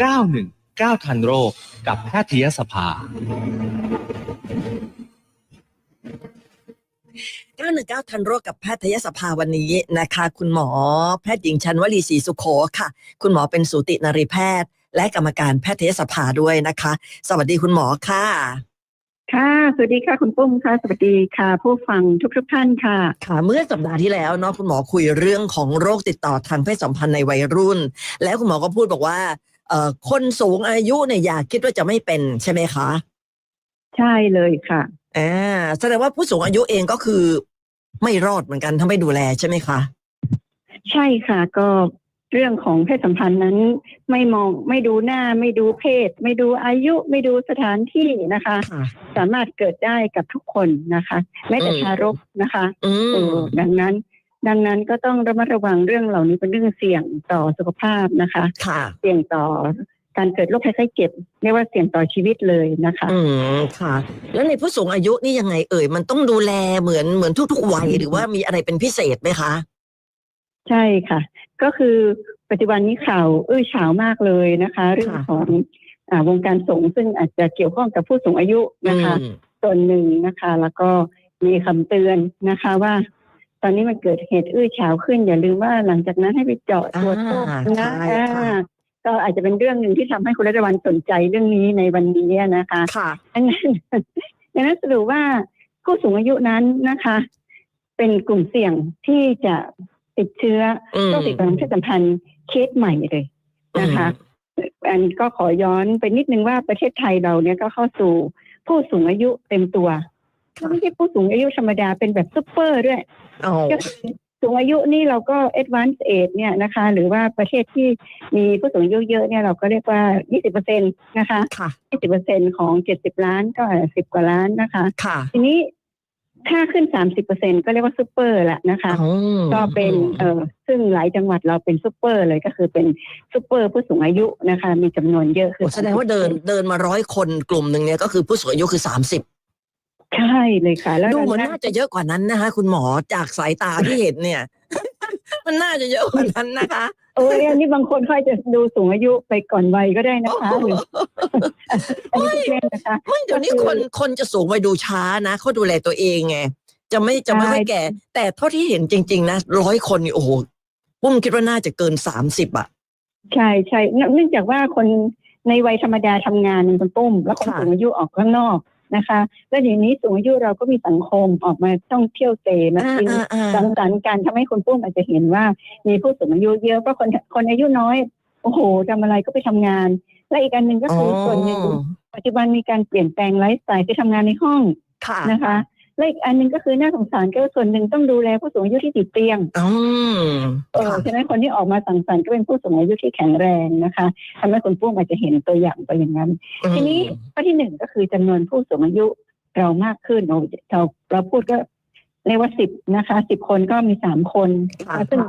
919 ทันโรคกับแพทยสภา 919 ทันโรคกับแพทยสภาวันนี้นะคะ คุณหมอแพทย์หญิงชันวลีศรีสุโขค่ะ คุณหมอเป็นสูตินรีแพทย์ และกรรมการแพทยสภาด้วยนะคะ สวัสดีคุณหมอค่ะ ค่ะ สวัสดีค่ะคุณปุ้มค่ะ สวัสดีค่ะ ผู้ฟังทุกทุกๆท่านค่ะ ค่ะ เมื่อสัปดาห์ที่แล้วเนาะคุณหมอคุยเรื่องของโรคติดต่อทางเพศสัมพันธ์ในวัยรุ่น แล้วคุณหมอก็พูดบอกว่าเอ่อ คนสูงอายุเนี่ยอย่าคิดว่าจะไม่เป็นใช่ไหมคะ ใช่เลยค่ะอ่าแสดงว่าผู้สูงอายุเองก็คือ ไม่รอดเหมือนกันถ้าไม่ดูแลใช่ไหมคะใช่ค่ะ ก็เรื่องของเพศสัมพันธ์นั้น ไม่มองไม่ดูหน้า ไม่ดูเพศ ไม่ดูอายุ ไม่ดูสถานที่นะคะค่ะสามารถเกิดได้กับทุกคนนะคะแม้แต่อืมทารกนะคะอืเอมอดังนั้น ดังนั้นก็ต้องระมัดระวังเรื่องเหล่านี้เป็นเรื่องเสี่ยงต่อสุขภาพนะคะค่ะ เสี่ยงต่อการเกิดโรคภัยไข้เจ็บเรียกว่าเสี่ยงต่อชีวิตเลยนะคะอืมค่ะ แล้วในผู้สูงอายุนี่ยังไงเอ่ยมันต้องดูแลเหมือนเหมือนทุกๆวัยหรือว่ามีอะไรเป็นพิเศษไหมคะ ใช่ค่ะ ก็คือปัจจุบันนี้ข่าวอื้อฉาวมากเลยนะคะ เรื่องของอาวงการสงฆ์ซึ่งอาจจะเกี่ยวข้องกับผู้สูงอายุนะคะ อืมส่วนหนึ่งนะคะ แล้วก็มีคำเตือนนะคะว่า ตอนนี้มันเกิดเหตุอื้อฉาวขึ้น อย่าลืมว่าหลังจากนั้นให้ไปเจาะตรวจโรคอ่านะใช่ค่ะอ่าก็อาจจะเป็นเรื่องหนึ่งที่ทำให้คุณรัตวันสนใจเรื่องนี้ในวันนี้นะคะค่ะดังนั้นดังนั้นสรุปว่าผู้สูงอายุนั้นนะคะ เป็นกลุ่มเสี่ยงที่จะติดเชื้ออืมโรคติดต่อทางเพศสัมพันธ์เคสใหม่เลยนะคะอันก็ขอย้อนไปนิดนึงว่าประเทศไทยเราเนี่ยก็เข้าสู่ผู้สูงอายุเต็มตัว ค่ะไม่ใช่ผู้สูงอายุธรรมดาเป็นแบบซุปเปอร์ด้วยอ๋อ ก็คือสูงอายุนี่เราก็ advance age เนี่ยนะคะ หรือว่าประเทศที่มีผู้สูงอายุเยอะเนี่ยเราก็เรียกว่า 20%นะคะ ค่ะ 20%ของ 70 ล้านก็ 10 กว่าล้านนะคะ ค่ะทีนี้ถ้าขึ้น 30%ก็เรียกว่าซูเปอร์ละนะคะอืมก็เป็นเออซึ่งหลายจังหวัดเราเป็นซูเปอร์เลยก็คือเป็นซูเปอร์ผู้สูงอายุนะคะ มีจำนวนเยอะคืโอ้แสดงว่าเดินเดินมาร้อยคนกลุ่มหนึ่งเนี่ยก็คือผู้สูงอายุคือสามสิบ ใช่เลยค่ะ แล้วดูเหมือนดังน่าจะเยอะกว่านั้นนะคะ คุณหมอจากสายตาที่เห็นเนี่ย มันน่าจะเยอะกว่านั้นนะคะโอ้ยอันนี้บางคนค่อยจะดูสูงอายุไปก่อนวัยก็ได้นะคะหรืออันนี้พูดเล่นนะคะไม่เดี๋ยวนี้ก็คือคนคนจะสูงวัยดูช้านะเขาดูแลตัวเองไงจะไม่จะไม่ค่อยใช่แก่ แต่เท่าที่เห็นจริง ๆ นะร้อยคนนี่โอ้โหปุ้มคิดว่าน่าจะเกินสามสิบอะใช่ใช่เนื่องจากว่าคนในวัยธรรมดาทำงานเป็นปุ้ม แล้วคนค่ะสูงอายุออกข้างนอก นะคะ แล้วเดี๋ยวนี้สูงอายุเราก็มีสังคมออกมาท่องเที่ยวเตะมาอ่ากินอ่าอ่าสังสรรค์การทำให้คนปุ้มอาจจะเห็นว่า มีผู้สูงอายุเยอะเพราะคนคนอายุน้อยโอ้โหทำอะไรก็ไปทำงาน และอีกอันหนึ่งก็คืออส่วนหนึ่งปัจจุบันมีการเปลี่ยนแปลงไลฟ์สไตล์ที่ทำงานในห้องค่ะนะคะ และอีกอันหนึ่งก็คือน่าสงสารก็ส่วนหนึ่งต้องดูแลผู้สูงอายุที่ติดเตียงอืมเออค่ะฉะนั้นคนที่ออกมาสังสรรค์ก็เป็นผู้สูงอายุที่แข็งแรงนะคะทำให้คนปุ้มอาจจะเห็นตัวอย่างไปอย่างนั้น ทีนี้ข้อที่หนึ่งก็คือจำนวนผู้สูงอายุเรามากขึ้นโอ้เราเราพูดก็เรียกว่าสิบนะคะสิบคนก็มีสามคนค่ะซึ่ง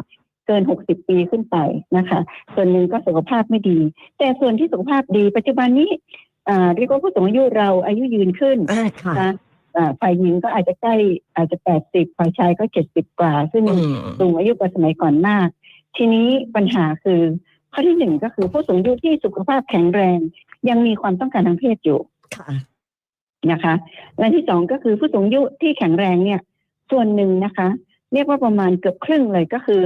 เกินหกสิบปีขึ้นไปนะคะ ส่วนหนึ่งก็สุขภาพไม่ดี แต่ส่วนที่สุขภาพดี ปัจจุบันนี้อ่าเรียกว่าผู้สูงอายุเราอายุยืนขึ้นอ่าค่ะนะอ่า ฝ่ายหญิงก็อาจจะใกล้อาจจะแปดสิบฝ่ายชายก็เจ็ดสิบกว่า ซึ่งอืมสูงอายุกว่าสมัยก่อนมาก ทีนี้ปัญหาคือ ข้อที่หนึ่งก็คือผู้สูงอายุที่สุขภาพแข็งแรง ยังมีความต้องการทางเพศอยู่ค่ะนะคะและที่สองก็คือผู้สูงอายุที่แข็งแรงเนี่ย ส่วนหนึ่งนะคะ เรียกว่าประมาณเกือบครึ่งเลยก็คือ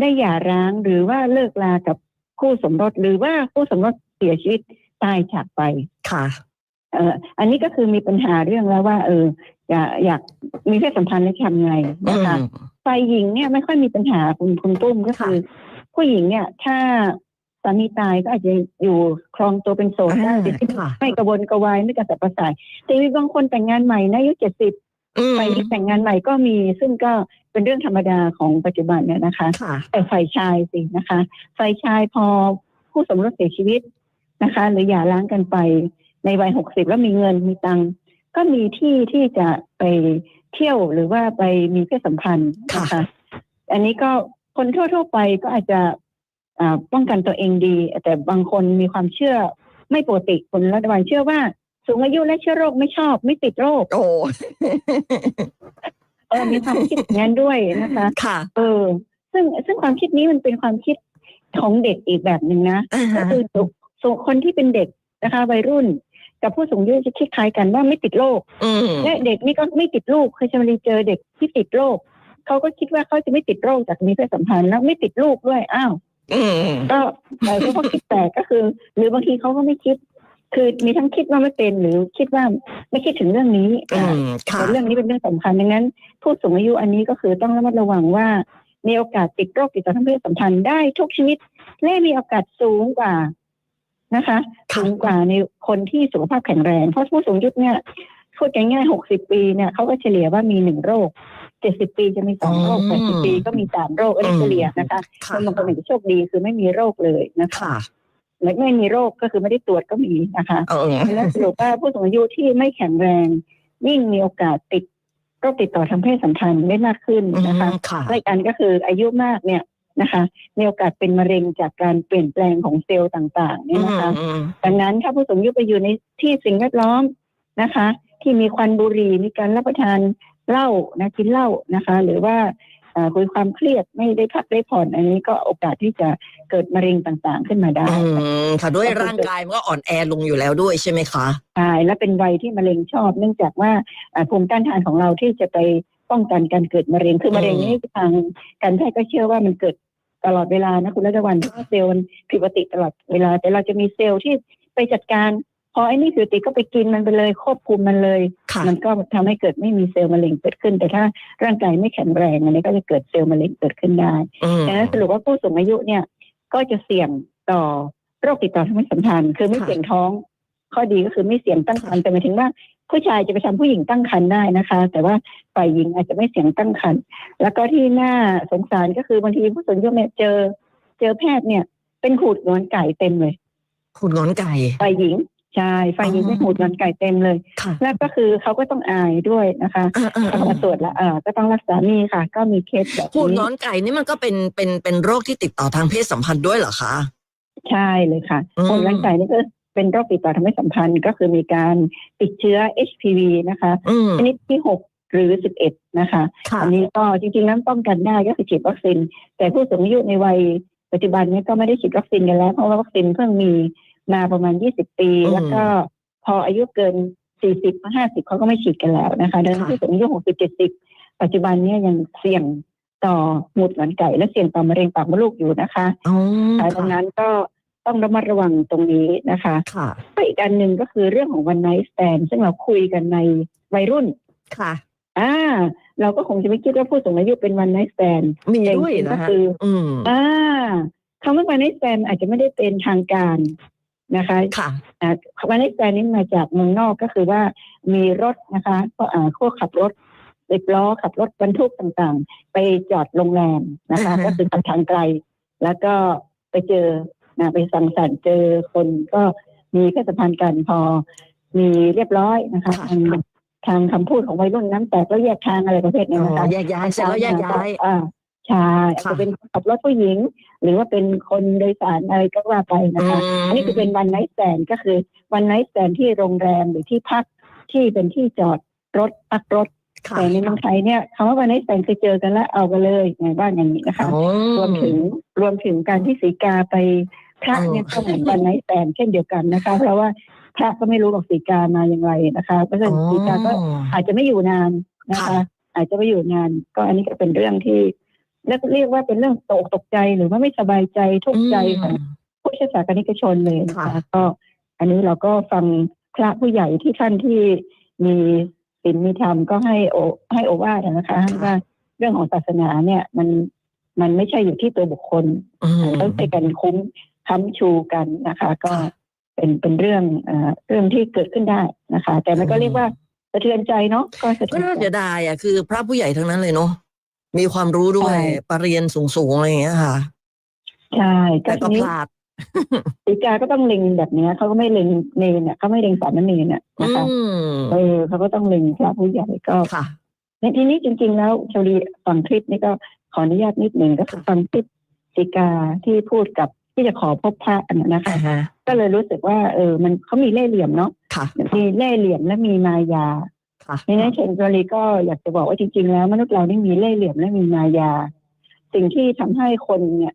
ได้หย่าร้างหรือว่าเลิกลากับคู่สมรสหรือว่าคู่สมรสเสียชีวิตตายจากไปค่ะ เอ่ออันนี้ก็คือมีปัญหาเรื่องแล้วว่า เอออยากอยากมีเพศสัมพันธ์แล้วทำไงอืนะคะมฝ่ายหญิงเนี่ยไม่ค่อยมีปัญหาคุณคุณตุ้มก็คือ ผู้หญิงเนี่ย ถ้าสามีตายก็อาจจะอยู่ครองตัวเป็นโสดได้อ่าโดยที่ค่ะไม่กระวนกระวายไม่กระสับกระส่ายแต่มีบางคนแต่งงานใหม่นะอายุเจ็ดสิบอืมฝ่ายหญิงแต่งงานใหม่ก็มีซึ่งก็เป็นเรื่องธรรมดาของปัจจุบันเนี่ยนะคะค่ะแต่ฝ่ายชายสินะคะฝ่ายชายพอผู้สมรสเสียชีวิตนะคะ หรือหย่าร้างกันไป ในวัยหกสิบแล้วมีเงินมีตังค์ก็มีที่ที่จะไปเที่ยวหรือว่าไปมีเพศสัมพันธ์นะคะอันนี้ก็คนทั่ว ๆ ไปก็อาจจะอ่าป้องกันตัวเองดี แต่บางคนมีความเชื่อไม่ปกติคนรัฐบาลเชื่อว่า สูงอายุและเชื้อโรคไม่ชอบไม่ติดโรค โอ้เออมีความคิดอย่างนั้นด้วยนะคะค่ะเออ ซึ่งซึ่งความคิดนี้มันเป็นความคิดของเด็กอีกแบบหนึ่งนะอ่าก็ฮะคือส่วนคนที่เป็นเด็กนะคะวัยรุ่น กับผู้สูงอายุจะคล้ายๆกันว่าไม่ติดโรคอืมและเด็กนี่ก็ไม่ติดลูกเคยจะมาเจอเด็กที่ติดโรคเขาก็คิดว่าเขาจะไม่ติดโรคจากมีเพศสัมพันธ์แล้วไม่ติดลูกด้วยอ้าวอืมก็หมายความว่าคิดแปลกก็คือ หรือบางทีเขาก็ไม่คิด คือมีทั้งคิดว่าไม่เป็นหรือคิดว่าไม่คิดถึงเรื่องนี้อือ่ามค่ะแต่เรื่องนี้เป็นเรื่องสำคัญดังนั้น ผู้สูงอายุอันนี้ก็คือต้องระมัดระวังว่ามีโอกาสติดโรคติดต่อทางเพศสัมพันธ์ได้ทุกชนิดและมีโอกาสสูงกว่า นะคะค่ะสูงกว่าในคนที่สุขภาพแข็งแรง เพราะผู้สูงอายุเนี่ยพูดง่ายๆหกสิบปีเนี่ยเขาก็เฉลี่ยว่ามีหนึ่งโรคเจ็ดสิบปีจะมีสองโรคอืมแปดสิบปีก็มีสามโรคอันนี้เฉลี่ยนะคะค่ะคนบางคนอาจจะโชคดีคือไม่มีโรคเลยนะคะค่ะและไม่มีโรคก็คือไม่ได้ตรวจก็มีนะคะเออแล้วสรุปว่าผู้สูงอายุที่ไม่แข็งแรง ยิ่งมีโอกาสติดโรคติดต่อทางเพศสัมพันธ์ได้มากขึ้นนะคะค่ะและอีกอันก็คืออายุมากเนี่ย นะคะมีโอกาสเป็นมะเร็งจากการเปลี่ยนแปลงของเซลล์ต่างๆเนี่ยนะคะอืมดังนั้นถ้าผู้สูงอายุไปอยู่ในที่สิ่งแวดล้อมนะคะ ที่มีควันบุหรี่มีการรับประทานเหล้านะกินเหล้านะคะ หรือว่าเอ่อคุยความเครียดไม่ได้พักได้ผ่อนอันนี้ก็โอกาสที่จะเกิดมะเร็งต่างๆขึ้นมาได้อืมค่ะด้วยร่างกายมันก็อ่อนแอลงอยู่แล้วด้วยใช่ไหมคะใช่และเป็นวัยที่มะเร็งชอบ เนื่องจากว่าอ่าภูมิต้านทานของเราที่จะไปป้องกันการเกิดมะเร็งคือมะเร็งนี่ทางการแพทย์ก็เชื่อว่ามันเกิด ตลอดเวลานะคุณรัตวันเพราะว่าเซลล์มันผิดปกติตลอดเวลา แต่เราจะมีเซลล์ที่ไปจัดการพอไอ้นี่ผิดปกติก็ไปกินมันไปเลยควบคุมมันเลยค่ะมันก็ทำให้เกิดไม่มีเซลล์มะเร็งเกิดขึ้น แต่ถ้าร่างกายไม่แข็งแรงอันนี้ก็จะเกิดเซลล์มะเร็งเกิดขึ้นได้อืมดังนั้นสรุปว่าผู้สูงอายุเนี่ยก็จะเสี่ยงต่อโรคติดต่อทางเพศสัมพันธ์คือไม่ค่ะเสี่ยงท้อง ข้อดีก็คือไม่เสี่ยงตั้งครรภ์แต่หมายถึงว่า ผู้ชายจะไปทำผู้หญิงตั้งครรภ์ได้นะคะ แต่ว่าฝ่ายหญิงอาจจะไม่เสี่ยงตั้งครรภ์แล้วก็ที่น่าสงสารก็คือบางทีผู้สูงอายุเนี่ยเจอ เจอแพทย์เนี่ย เป็นขูดงอนไก่เต็มเลยคุณงอนไก่ฝ่ายหญิงใช่ฝ่ายหญิงอ๋อเป็นขูดงอนไก่เต็มเลยค่ะแล้วก็คือเขาก็ต้องอายด้วยนะคะอ่าอ่าต้องมาตรวจละเออก็ต้องรักษานี่ค่ะ ก็มีเคสแบบพูดนี้งอนไก่นี่มันก็เป็นเป็นเป็นโรคที่ติดต่อทางเพศสัมพันธ์ด้วยเหรอคะใช่เลยค่ะอืมผลร่างกายนี่ก็ เป็นโรคติดต่อทางเพศสัมพันธ์ก็คือมีการติดเชื้อ HPV นะคะอืมชนิดที่6หรือ11นะคะค่ะอันนี้ก็จริงๆแล้วป้องกันได้ก็คือฉีดวัคซีน แต่ผู้สูงอายุในวัยปัจจุบันนี้ก็ไม่ได้ฉีดวัคซีนกันแล้ว เพราะว่าวัคซีนเพิ่งมีมาประมาณ20ปีอืมแล้วก็พออายุเกิน40 50เขาก็ไม่ฉีดกันแล้วนะคะดังนั้นค่ะผู้สูงอายุ60 70ปัจจุบันเนี้ยังเสี่ยงต่อหมุดหงอนไก่และเสี่ยงต่อมะเร็งปากมดลูกอยู่นะคะอ๋อค่ะดังนั้นก็ ต้องระมัดระวังตรงนี้นะคะค่ะก็อีกอันหนึ่งก็คือเรื่องของวันไนท์สแตนซึ่งเราคุยกันในวัยรุ่นค่ะ อ่า เราก็คงจะไม่คิดว่าผู้สูงอายุเป็นวันไนท์สแตนมีด้วยก็นะฮะคืออืมอ่าคำว่าวันไนท์สแตนอาจจะไม่ได้เป็นทางการนะคะค่ะอ่าวันไนท์สแตนนี้มาจากเมืองนอกก็คือว่ามีรถนะคะก็อ่าพวกขับรถสิบล้อขับรถบรรทุกต่างๆ ไปจอดโรงแรมนะคะอ่าฮะก็คือขับทางไกล แล้วก็ไปเจอ นะไปสังสรรค์เจอคนก็มีเพศสัมพันธ์กันพอ มีเรียบร้อยนะคะค่ะทางทางคำพูดของวัยรุ่นน้ำแตกแล้วแยกทางอะไรประเภทนี้อ๋นะคะอแยกย้ายเสร็จแล้วแยกย้ายอ่าใช่อาจค่ะจะเป็นขับรถผู้หญิง หรือว่าเป็นคนโดยสารอะไรก็ว่าไปนะคะ อันนี้คือเป็นวันไนท์แ a นก็คือวันไนท์แ a นที่โรงแรมหรือที่พักที่เป็นที่จอดรถพักรถค่ะแต่ในเมืองไทยเนี่ยคำว่าวันไนท์แ a นคือเจอกันแล้วเอากันเลยไงบ้างอย่างนี้นะคะอ๋อรวมถึงรวมถึงการที่สีกาไป พระเนี่ยอ๋อก็เหมือนวันไนท์แ a นเช่นเดียวกันนะคะ เพราะว่าพระก็ไม่รู้หรอกสีกามาอย่างไรนะคะเพราะฉะนั้นสีกาก็อาจจะไม่อยู่นานนะคะค่ะอาจจะไม่อยู่นาน ก็อันนี้ก็เป็นเรื่องที่เรียกเรียกว่าเป็นเรื่องตกตกใจหรือว่าไม่สบายใจทุกข์ใจของผู้เชี่ยวชาญนิกชนเลยนะคะค่ะก็อันนี้เราก็ฟังพระผู้ใหญ่ที่ท่านที่มีศีลมีธรรมก็ให้โอให้โอวาทนะคะว่าเรื่องของศาสนาเนี่ยมันมันไม่ใช่อยู่ที่ตัวบุคคลอืมต้องช่วยกันคุ้ม ค้ำชูกันนะคะ ก็ค่ะเป็นเป็นเรื่องเอ่อเรื่องที่เกิดขึ้นได้นะคะ แต่มันก็อืมเรียกว่าสะเทือนใจเนาะก็สะเทืก็อนน่าใจจะได้อะคือ พระผู้ใหญ่ทั้งนั้นเลยเนาะมีความรู้ด้วยใช่ปรริญญาสูงๆอะไรอย่างเงี้ยค่ะใช่ก็แต่ทีก็นี้พลาดสีกาก็ต้องเล็งแบบเนี้ยเขาก็ไม่เล็งเนนเนี่ยเขาไม่เล็งสามเณรเนี่ยอืนะคะมเออเขาก็ต้องเล็งพระผู้ใหญ่ก็ค่ะ ในทีนี้จริง ๆ แล้วชาวลีฟังคลิปนี้ก็ขออนุญาตนิดหนึ่งก็คือฟังคลิปสีกาที่พูดกับ ที่จะขอพบพระอันนั้นนะคะอ่าฮะก็เลยรู้สึกว่าเออมันเขามีเล่ห์เหลี่ยมเนาะค่ะมีเล่ห์เหลี่ยมและมีมายาค่ะในนั้นเชนชาวลีก็อยากจะบอกว่าจริง ๆ แล้วมนุษย์เรานี่มีเล่ห์เหลี่ยมและมีมายา สิ่งที่ทำให้คนเนี่ย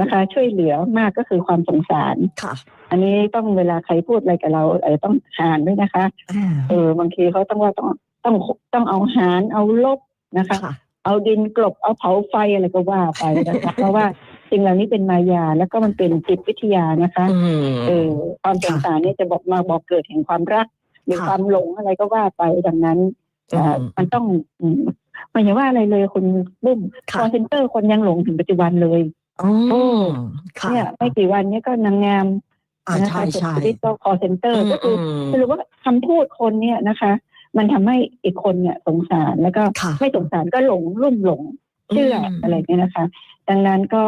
นะคะ ช่วยเหลือมากก็คือความสงสารค่ะ อันนี้ต้องเวลาใครพูดอะไรกับเราเออต้องหารด้วยนะคะอ่าเออบางทีเขาต้องว่าต้องต้องต้องเอาหารเอาลบนะคะค่ะเอาดินกลบเอาเผาไฟอะไรก็ว่าไปนะคะเพราะว่า สิ่งเหล่านี้เป็นมายา แล้วก็มันเป็นจิตวิทยานะคะอืมเออความสงสารเนี่ยจะบอกมาบอกเกิดแห่งความรัก หรือค่ะความหลงอะไรก็ว่าไปดังนั้นอือ่ามมันต้องอืมไมันอย่าว่าอะไรเลยคุณบุ้มคค่ะอเซนเตอร์คนยังหลงถึงปัจจุบันเลยอ๋อค่ะเนี่ยไม่กี่วันเนี้ก็นางงามอ่านะใช่คะใช่ดิจิตอลคอเซนเตอร์ก็คือมสรุปว่าคำพูดคนเนี่ยนะคะ มันทำให้อีกคนเนี่ยสงสารแล้วก็ค่ะไม่สงสารก็หลงรุ่มหลงเชื่ออมอะไรเนี่ยนะคะ ดังนั้นก็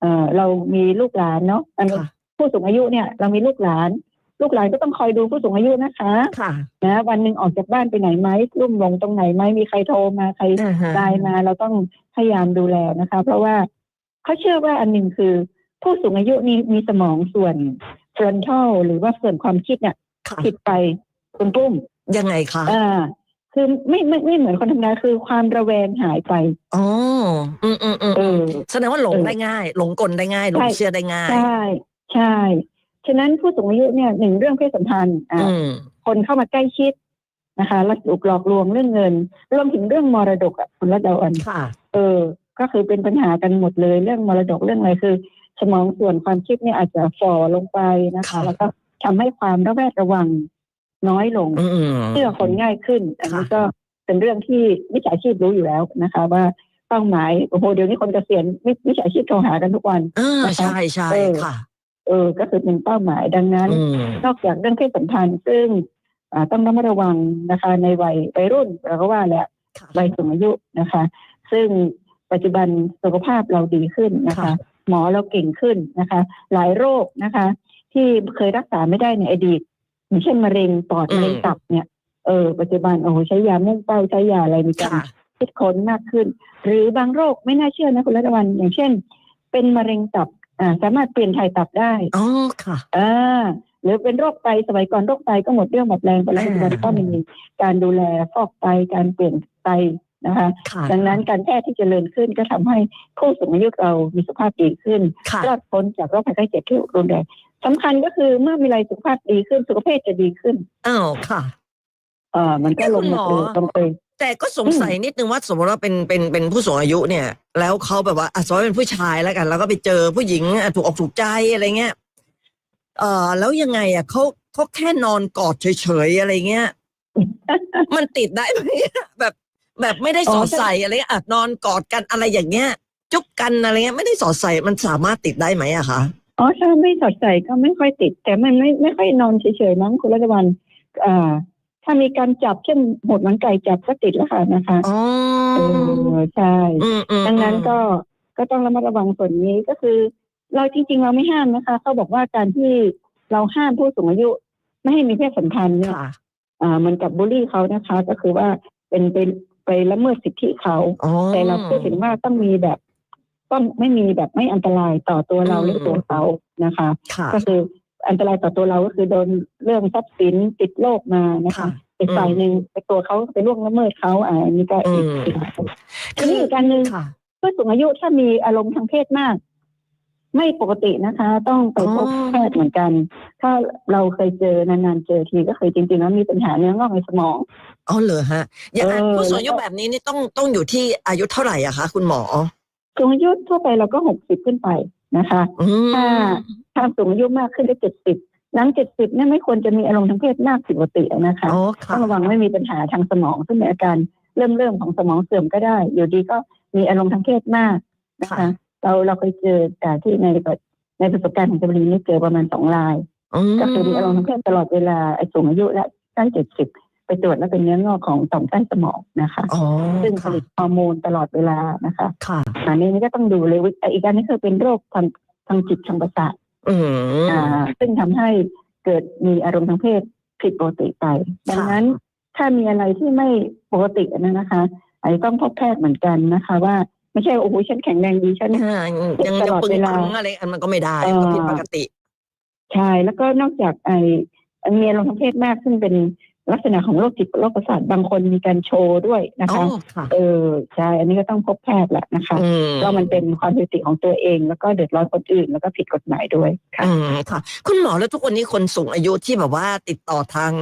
เอ่อเรามีลูกหลานเนาะอันค่ะผู้สูงอายุเนี่ยเรามีลูกหลาน ลูกหลานก็ต้องคอยดูผู้สูงอายุนะคะค่ะนะวันหนึ่งออกจากบ้านไปไหนไหมรุ่มหลงตรงไหนไหมมีใครโทรมาใครอ่าฮะไลน์มา เราต้องพยายามดูแลนะคะ เพราะว่าเขาเชื่อว่าอันหนึ่งคือ ผู้สูงอายุนี่มีสมองส่วน frontal หรือว่าส่วนความคิดเนี่ยค่ะผิดไปคุณปุ้มยังไงคะอ่า คือไม่ไม่ไม่เหมือนคนธรรมดาคือความระแวงหายไปอ๋ออืมอืมอืมเออแสดงว่าหลงเออได้ง่าย หลงกลได้ง่ายหลงใช่เชื่อได้ง่าย ใช่ใช่ฉะนั้นผู้สูงอายุเนี่ยหนึ่งเรื่องเพศสัมพันธ์อ่าอืมคนเข้ามาใกล้ชิดนะคะแล้วถูกหลอกลวงเรื่องเงินรวมถึงเรื่องมรดกอะคุณรัตดาวันค่ะ เออ ก็คือเป็นปัญหากันหมดเลยเรื่องมรดกเรื่องอะไรคือ สมองส่วนความคิดเนี่ยอาจจะฝ่อลงไปนะคะค่ะแล้วก็ทำให้ความระแวดระวัง น้อยลงอืมเชื่อคนง่ายขึ้น อันนี้ค่ะก็เป็นเรื่องที่วิชาชีพรู้อยู่แล้วนะคะ ว่าเป้าหมายโอ้โหเดี๋ยวนี้คนเกษียณวิวิชาชีพโทรหากันทุกวันอ่านะคะใช่ใช่เออค่ะเออก็คือเป็นเป้าหมายดังนั้นอืมนอกจากเรื่องเพศสัมพันธ์ซึ่งอ่าต้องระมัดระวังนะคะในวัยวัยรุ่นเราก็ว่าแหละค่ะวัยสูงอายุนะคะ ซึ่งปัจจุบันสุขภาพเราดีขึ้นนะคะค่ะหมอเราเก่งขึ้นนะคะ หลายโรคนะคะ ที่เคยรักษาไม่ได้ในอดีต อย่างเช่นมะเร็งปอดมะเร็งตับเนี่ยเออปัจจุบันโอ้โหใช้ยามุ่งเป้าใช้ยาอะไรมีการค่ะคิดค้นมากขึ้น หรือบางโรคไม่น่าเชื่อนะคุณรัตวันอย่างเช่น เป็นมะเร็งตับอ่าสามารถเปลี่ยนถ่ายตับได้อ๋อค่ะอ่าหรือเป็นโรคไตสมัยก่อนโรคไตก็หมดเรี่ยวหมดแรงไปแล้วปัจจุบันก็มีการดูแลฟอกไตการเปลี่ยนไตนะคะค่ะดังนั้นการแพทย์ที่เจริญขึ้นก็ทำให้ผู้สูงอายุเรามีสุขภาพดีขึ้นค่ะรอดพ้นจากโรคภัยไข้เจ็บที่รุนแรง สำคัญก็คือเมื่อมีอะไรสุขภาพดีขึ้นสุขภาพจะดีขึ้นอ้าวค่ะ เอ่ามันก็ลงมาเอ๊ะคุณหมอเออตรงเอยแต่ก็สงสัยนิดนึงว่าสมมติว่าเป็นเป็นเป็นผู้สูงอายุเนี่ย แล้วเขาแบบว่าอะสมมติว่าเป็นผู้ชายแล้วกัน แล้วก็ไปเจอผู้หญิงอะถูกออกถูกใจอะไรเงี้ยเอ่อแล้วยังไงอะเขาเขาแค่นอนกอดเฉยๆอะไรเงี้ยมันติดได้ไหมแบบแบบไม่ได้สอดใส่อะไรเงี้ยอะนอนกอดกันอะไรอย่างเงี้ย จุ๊บกันอะไรเงี้ยไม่ได้สอดใส่มันสามารถติดได้ไหมอะคะ อ๋อถ้าไม่สอดใส่ก็ไม่ค่อยติด แต่มันไม่ไม่ค่อยนอนเฉยๆมั้งคุณรัตวันอ่าถ้ามีการจับเช่นหดหนังไก่จับก็ติดแล้วค่ะนะคะอ๋อเออใช่อืมอืมดังนั้นก็ก็ต้องระมัดระวังส่วนนี้ก็คือ เราจริง ๆ เราไม่ห้ามนะคะเขาบอกว่าการที่เราห้ามผู้สูงอายุ ไม่ให้มีเพศสัมพันธ์เนี่ยค่ะอ่ามันกับบูลลี่เขานะคะ ก็คือว่าเป็นไปไปละเมิดสิทธิเขาอ๋อแต่เราพูดถึงว่าต้องมีแบบ ต้องไม่มีแบบไม่อันตรายต่อตัวเราอืมหรือตัวเขานะคะค่ะก็คืออันตรายต่อตัวเราก็คือโดนเรื่องทรัพย์สินติดโรคมานะคะค่ะอีกฝ่ายหนึ่งไปตัวเขาไปล่วงละเมิดเขาอ่าอันนี้ก็อีกอืมอีกทีนี้อีกการหนึ่งค่ะผู้สูงอายุถ้ามีอารมณ์ทางเพศมาก ไม่ปกตินะคะ ต้องไปพบอ๋อแพทย์เหมือนกัน ถ้าเราเคยเจอนานๆเจอทีก็เคยจริงๆแล้วมีปัญหาเนื้องอกในสมองอ๋อเหรอฮะอย่างอะเออผู้สูงอายุแล้วก็แบบนี้นี่ต้องต้องอยู่ที่อายุเท่าไหร่อะคะคุณหมอ สูงอายุทั่วไปเราก็หกสิบขึ้นไปนะคะอืมถ้าถ้าสูงอายุมากขึ้นได้เจ็ดสิบหลังเจ็ดสิบเนี่ยไม่ควรจะมีอารมณ์ทางเพศมากผิดปกตินะคะอ๋อต้ค่ะองระวังไม่มีปัญหาทางสมองซึ่งเป็นอาการเริ่มเริ่มของสมองเสื่อมก็ได้ อยู่ดีก็มีอารมณ์ทางเพศมากนะคะค่ะเราเราเคยเจอแต่ที่ในในประสบการณ์ของจำรีนี่เจอประมาณสองรายก็คือมีอารมณ์ทางเพศตลอดเวลาไอ้สูงอายุและใกล้เจ็ดสิบ ไปตรวจแล้วเป็นเนื้องอกของต่อมใต้สมองนะคะอ๋อซึ่งผค่ะลิตฮอร์โมนตลอดเวลานะคะค่ะ อันนี้นี่ก็ต้องดูเลยวิอีกอันนี้คือเป็นโรคทางทางจิตทางประสาทอืม อ่าซึ่งทำให้เกิดมีอารมณ์ทางเพศผิดปกติไป ดังนั้นถ้ามีอะไรที่ไม่ปกตินะนะคะอาจจะต้องพบแพทย์เหมือนกันนะคะ ว่าไม่ใช่ว่าโอ้โหฉันแข็งแรงดีฉัน อ่ายังตยังลอดปึงเวลาปังอะไรอันมันก็ไม่ได้เออก็ผิดปกติ ใช่แล้วก็นอกจากไอ้มีอารมณ์ทางเพศมากซึ่งเป็น ลักษณะของโรคจิตโรคประสาทบางคนมีการโชว์ด้วยนะอ๋อคะค่ะเออใช่อันนี้ก็ต้องพบแพทย์แหละนะคะอืมเพราะมันเป็นความผิดปกติของตัวเอง แล้วก็เดือดร้อนคนอื่น แล้วก็ผิดกฎหมายด้วยค่ะอืมค่ะ คุณหมอแล้วทุกวันนี้คนสูงอายุที่แบบว่าติดต่อทาง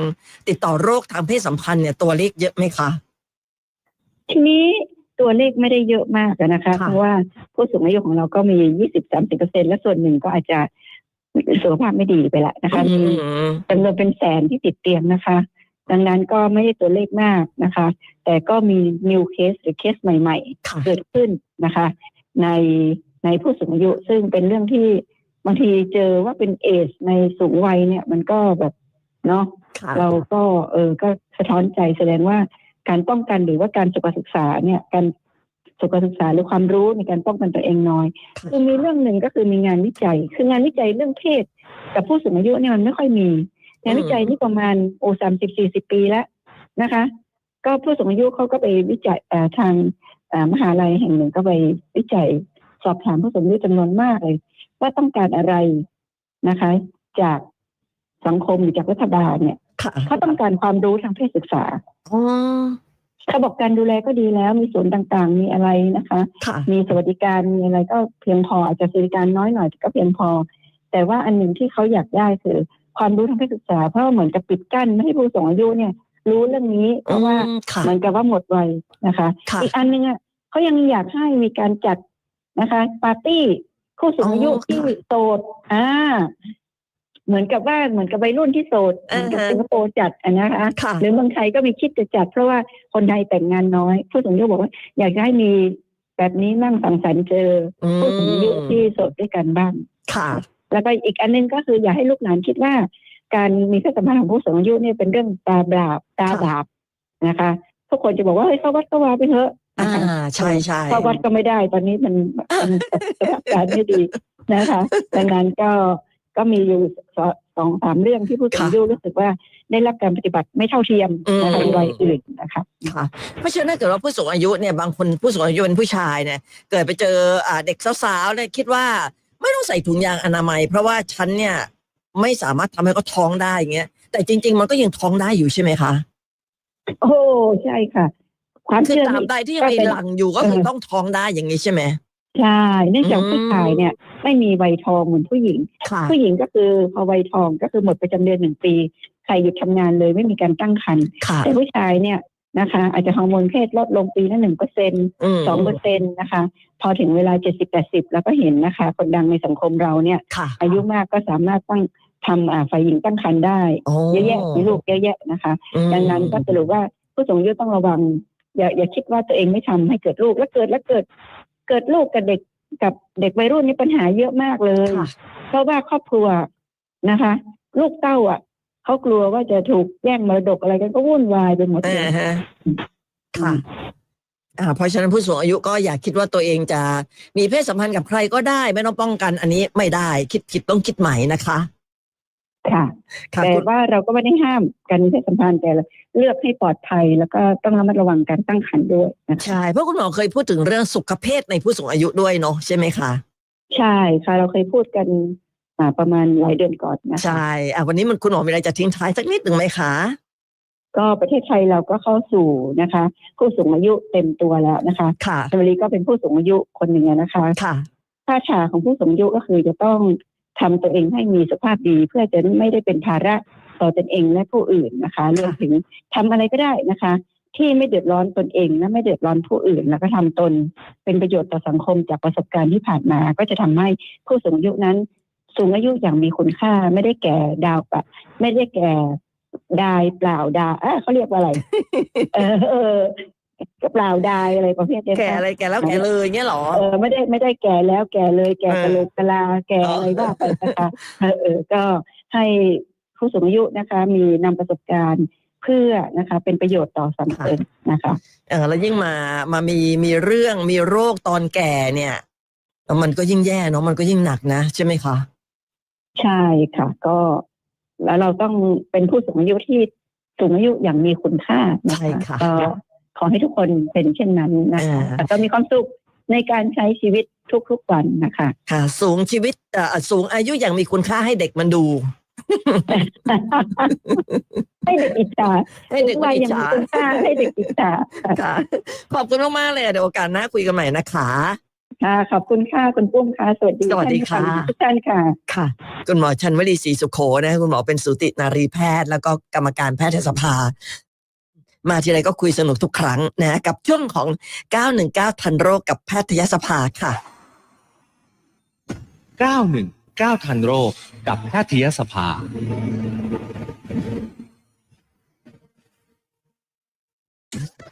ติดต่อโรคทางเพศสัมพันธ์เนี่ยตัวเลขเยอะไหมคะทีนี้ตัวเลขไม่ได้เยอะมากอะนะคะค่ะเพราะว่าผู้สูงอายุของเราก็มียี่สิบสามสิบเปอร์เซ็นและส่วนหนึ่งก็อาจจะสุขภาพไม่ดีไปละนะคะอืมีมจำนวนเป็นแสนที่ติดเตียงนะคะ ดังนั้นก็ไม่ได้ตัวเลขมากนะคะ แต่ก็มี new case หรือเคสใหม่ค่ะๆเกิดขึ้นนะคะ ในในผู้สูงอายุ ซึ่งเป็นเรื่องที่บางทีเจอว่าเป็นเอสในสูงวัยเนี่ย มันก็แบบเนาะค่ะเราก็เออก็สะท้อนใจแสดงว่าการป้องกันหรือว่าการสุขศึกษาเนี่ยการสุขศึกษาหรือความรู้ในการป้องกันตัวเองน้อยค่ะคือมีเรื่องหนึ่งก็คือมีงานวิจัย คืองานวิจัยเรื่องเพศ กับผู้สูงอายุเนี่ยมันไม่ค่อยมี งานวิจัยนี่ประมาณโอ้สามสิบสี่สิบปีแล้วนะคะ ก็ผู้สูงอายุเขาก็ไปวิจัยเอ่อทางเอ่อมหาลัยแห่งหนึ่งก็ไปวิจัยสอบถามผู้สูงอายุจำนวนมากเลย ว่าต้องการอะไรนะคะ จากสังคมหรือจากรัฐบาลเนี่ยค่ะเขาต้องการความรู้ทางเพศศึกษาอ๋อเขาบอกการดูแลก็ดีแล้ว มีศูนย์ต่างๆ มีอะไรนะคะค่ะมีสวัสดิการมีอะไรก็เพียงพออาจจะสวัสดิการน้อยหน่อยแต่ก็เพียงพอ แต่ว่าอันหนึ่งที่เขาอยากได้คือ ความรู้ทางเพศศึกษาเพราะว่าเหมือนกับปิดกั้นไม่ให้ผู้สูงอายุเนี่ย รู้เรื่องนี้เพราะว่าอืมค่ะเหมือนกับว่าหมดวัยนะคะค่ะอีกอันหนึงอะเขายังอยากให้มีการจัดนะคะ ปาร์ตี้ผู้สูงอายุอ๋อที่โสดอ่าเหมือนกับว่าเหมือนกับวัยรุ่นที่โสดเหมือนกับอ่าฮะสิงคโปร์จัดอะนะคะค่ะหรือเมืองไทยก็มีคิดจะจัด เพราะว่าคนไทยแต่งงานน้อยผู้สูงอายุบอกว่า อยากจะให้มีแบบนี้นั่งสังสรรค์เจออผู้สูงอายุที่โสดด้วยกันบ้างค่ะ แล้วก็อีกอันหนึงก็คืออย่าให้ลูกหลานคิดว่า การมีเพศสัมพันธ์ของผู้สูงอายุเนี่ยเป็นเรื่องตาบาปตาบาปนะคะ ทุกคนจะบอกว่าเฮ้ยเข้าวัดก็ว่าไปเถอะอ่านะคะใช่ใช่เข้าวัดก็ไม่ได้ ตอนนี้มันมันสถานการณ์ไม่ดีนะคะดังนั้นก็ก็มีอยู่สองสองสามเรื่องที่ผู้สูงอายุรู้สึกว่าได้รับการปฏิบัติไม่เท่าเทียมนะคะในวัยอื่นนะคะค่ะเพราะฉะนั้นถ้าเกิดว่าผู้สูงอายุเนี่ยบางคนผู้สูงอายุเป็นผู้ชายเนี่ยเกิดไปเจออ่าเด็กสาวๆเนี่ยคิดว่าไม่ต้อง ใส่ถุงยางอนามัย เพราะว่าฉันเนี่ยไม่สามารถทำให้เขาท้องได้อย่างเงี้ย แต่จริง ๆ มันก็ยังท้องได้อยู่ใช่ไหมคะโอ้ใช่ค่ะ ความคือเชื่อตราบนี่ใดที่ยังมีก็เป็นหลังอยู่ก็คือเออต้องท้องได้อย่างนี้ใช่ไหมใช่เนื่องจากอืมผู้ชายเนี่ย ไม่มีวัยทองเหมือนผู้หญิงค่ะผู้หญิงก็คือพอวัยทองก็คือหมดประจำเดือนหนึ่งปี ใครหยุดทำงานเลยไม่มีการตั้งครรภ์ค่ะแต่ผู้ชายเนี่ย นะคะ อาจจะฮอร์โมนเพศลดลงปีละหนึ่งเปอร์เซ็นอืมสองเปอร์เซ็นนะคะ พอถึงเวลาเจ็ดสิบแปดสิบแล้วก็เห็นนะคะ คนดังในสังคมเราเนี่ยค่ะอายุมากก็สามารถตั้งทำอ่าฝ่ายหญิงตั้งครรภ์ได้โอ้เยอะแยะมีลูกเยอะแยะนะคะอืมดังนั้นก็สรุปว่าผู้สูงอายุต้องระวัง อย่าอย่าคิดว่าตัวเองไม่ทำให้เกิดลูกแล้วเกิดแล้วเกิด เกิดลูกกับเด็กกับเด็กวัยรุ่นนี่ปัญหาเยอะมากเลยค่ะเพราะว่าครอบครัวนะคะ ลูกเต้าอะ เขากลัวว่าจะถูกแย่งมรดกอะไรกันก็วุ่นวายไปหมดเลอ่ายฮะค่ะอ่าเพราะฉะนั้นผู้สูงอายุก็อย่าคิดว่าตัวเองจะมีเพศสัมพันธ์กับใครก็ได้ ไม่ต้องป้องกัน อันนี้ไม่ได้คิดคิดต้องคิดใหม่นะคะ ค่ะค่ะแต่คุณว่าเราก็ไม่ได้ห้ามการมีเพศสัมพันธ์แต่เลือกให้ปลอดภัยแล้วก็ต้องระมัดระวังการตั้งครรภ์ด้วยนะคะใช่เพราะคุณหมอเคยพูดถึงเรื่องสุขภาพในผู้สูงอายุด้วยเนาะใช่ไหมคะใช่ค่ะเราเคยพูดกันอ่า ประมาณหลายเดือนก่อนนะคะใช่อะวันนี้มันคุณหมอมีอะไรจะทิ้งท้ายสักนิดหนึ่งไหมคะ ก็ประเทศไทยเราก็เข้าสู่นะคะ ผู้สูงอายุเต็มตัวแล้วนะคะค่ะชมรีก็เป็นผู้สูงอายุคนหนึ่งอะนะคะค่ะค่าฉาของผู้สูงอายุก็คือจะต้องทำตัวเองให้มีสุขภาพดีเพื่อจะไม่ได้เป็นภาระต่อตนเองและผู้อื่นนะคะรวมถึงทำอะไรก็ได้นะคะ ที่ไม่เดือดร้อนตนเองและไม่เดือดร้อนผู้อื่น แล้วก็ทำตนเป็นประโยชน์ต่อสังคมจากประสบการณ์ที่ผ่านมา ก็จะทำให้ผู้สูงอายุนั้น สูงอายุอย่างมีคุณค่า ไม่ได้แก่ดาวปะไม่ได้แก่ดายเปล่าดาเอะเขาเรียกว่าอะไร เออเออเปล่าดายอะไรประเภทเนี้ยแก่อะไรแก่แล้วแก่เลยเงี้ยเหรอเออไม่ได้ไม่ได้แก่แล้วแก่เลย แก่กะโหลกกะลาแก่อะไรว่าไปนะคะเออเออก็ให้ผู้สูงอายุนะคะ มีนำประสบการณ์เพื่อนะคะเป็นประโยชน์ต่อสังคมนะคะเออแล้วยิ่งมามามีมีเรื่องมีโรคตอนแก่เนี่ย มันก็ยิ่งแย่เนาะมันก็ยิ่งหนักนะใช่ไหมคะ ใช่ค่ะ ก็แล้วเราต้องเป็นผู้สูงอายุที่สูงอายุอย่างมีคุณค่านะใช่คะค่ะก็ขอให้ทุกคนเป็นเช่นนั้นนะคะอ่าแล้วก็มีความสุขในการใช้ชีวิตทุกๆวันนะคะ ค่ะ สูงชีวิตเอ่อสูงอายุอย่างมีคุณค่าให้เด็กมันดู ให้เด็กอิจฉาให้เด็กวัยอิจยังมีฉาคุณค่าให้เด็กอิจฉาค่ะ ค่ะ ขอบคุณมากๆเลยเดี๋ยวโอกาสหน้าคุยกันใหม่นะคะ ค่ะขอบคุณค่ะคุณปุ้มค่ะสวัสดีสวัสดีค่ะท่านผู้ฟังทุกท่านค่ะค่ะ คุณหมอชันวลีศรีสุโขนะคุณหมอเป็นสูตินารีแพทย์ แล้วก็กรรมการแพทยสภา มาทีไรก็คุยสนุกทุกครั้งนะกับช่วงของ 919 ทันโรคกับแพทยสภาค่ะ 919 ทันโรคกับแพทยสภา